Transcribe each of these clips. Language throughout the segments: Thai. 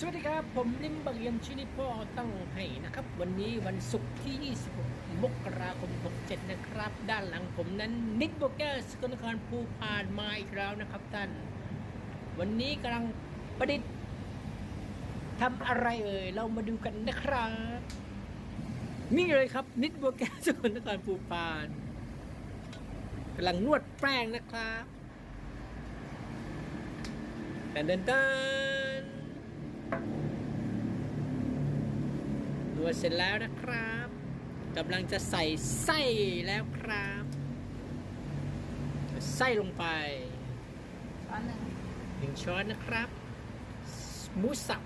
สวัสดีครับ ผมลิมบักเยียมชินิพ่อตั้งให้นะครับ วันนี้วันศุกร์ที่ 26 มกราคม 67 นะครับ ด้านหลังผมนั้นนิดโบแกสกลนครภูพานมาอีกแล้วนะครับท่าน วันนี้กำลังประดิษฐ์ทำอะไรเอ่ย เรามาดูกันนะครับ นี่เลยครับ นิดโบแกสกลนครภูพานกำลังนวดแป้งนะครับแตนเดนตัน น วดเสร็จแล้วนะครับกำลังจะใส่ไส้แล้วครับไส้ลงไปช้อนหนึ่งหนึ่งช้อนนะครับหมูสับ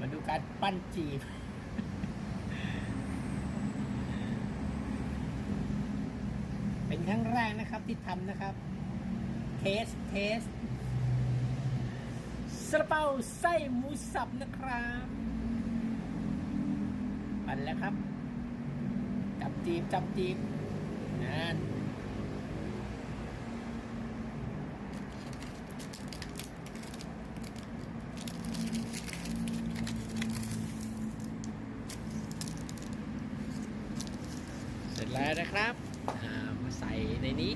มาดูการปั้นจีบ เป็นครั้งแรกนะครับที่ทำนะครับ เทส เทสซาลาเปาไส้หมูสับนะครับปั่นแล้วครับ จับจีบ จับจีบนั่นเสร็จแล้วนะครับ ใส่ในนี้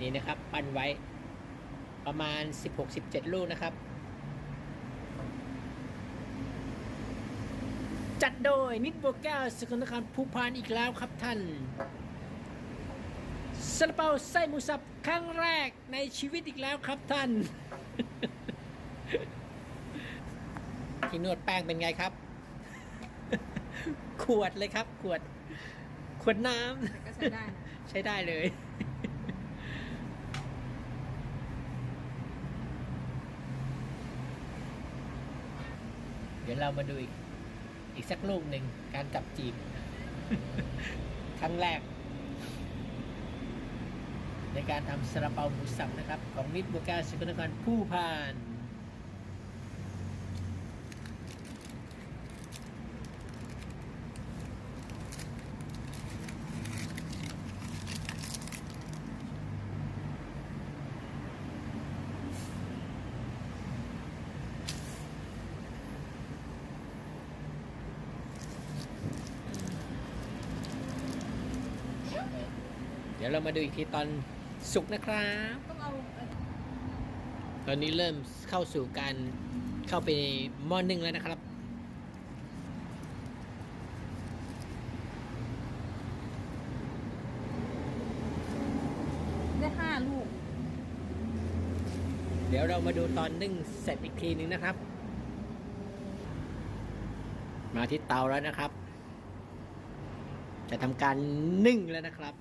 นี่นะครับ ปั้นไว้ประมาณ 16-17 ลูกนะครับ จัดโดยนิดบัวแก้วสกลนครภูพานอีกแล้วครับท่าน ซาลาเปาไส้หมูสับครั้งแรกในชีวิตอีกแล้วครับท่าน ที่นวดแป้งเป็นไงครับ ขวดเลยครับ ขวด ขวดน้ำแต่ก็ใช้ได้นะใช้ได้เลย เดี๋ยวเรามาดูอีก อีกสักลูกหนึ่งการจับจีบ ครั้งแรก ในการทำซาลาเปาหมูสับนะครับ ของมิตรบุกาสกลนครผู้พานเดี๋ยวเรามาดูอีกทีตอน สุกนะครับต้องเอาเอ่อตอนนี้เริ่มเข้าสู่การเข้าไปในหม้อนึ่งแล้วนะครับ ได้ห้าลูก เดี๋ยวเรามาดูตอนนึ่งเสร็จอีกทีหนึ่งนะครับ มาที่เตาแล้วนะครับ จะทำการนึ่งแล้วนะครับ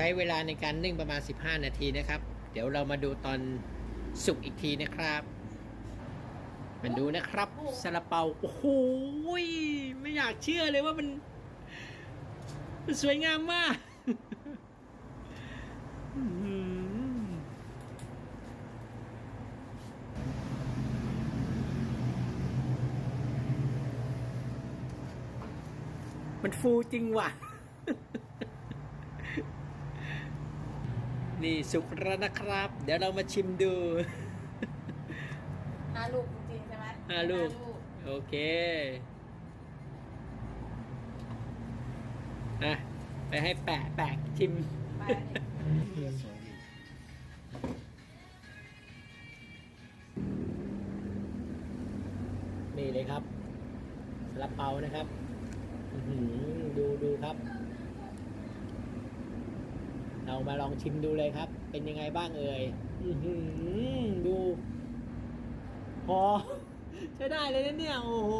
ใช้เวลาในการนึ่งประมาณ 15 นาทีนะครับ เดี๋ยวเรามาดูตอนสุกอีกทีนะครับมันดูนะครับซาลาเปาโอ้โหไม่อยากเชื่อเลยว่ามันมันสวยงามมากมันฟูจริงว่ะ นี่สุกแล้วนะครับ เดี๋ยวเรามาชิมดูห้าลูกจริงๆใช่ไหมห้าลูก โอเคอะไปให้แปะแปะชิมไปเนี่ยนี่เลยครับซาลาเปานะครับอื้อหือดูดูครับ เรามาลองชิมดูเลยครับ เป็นยังไงบ้างเอ่ยดูพอใช้ได้เลยนะเนี่ย โอ้โห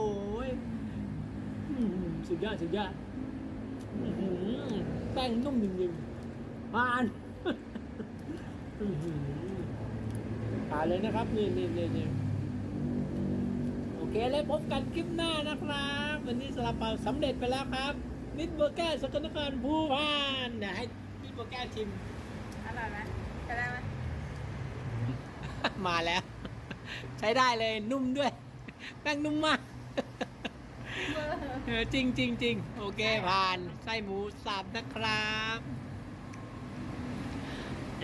สุดยอดสุดยอดแป้งนุ่มจริงๆผ่านอื้อหือผ่านเลยนะครับ นี่นี่นี่นี่โอเคแล้วพบกันคลิปหน้านะครับ วันนี้สลับเปาสำเร็จไปแล้วครับนิดเบอร์แก้สกลนครภูพานเดี๋ยวให้ นิดเบอร์แก้ชิม อร่อยไหมจะได้ไหมมาแล้ว ใช้ได้เลยนุ่มด้วยแป้งนุ่มมากเบอร์เออจริงจริงจริงโอเค ผ่านไส้หมูสับนะครับ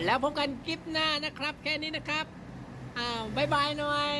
แล้วพบกันคลิปหน้านะครับ แค่นี้นะครับ อ้าวบายบายหน่อย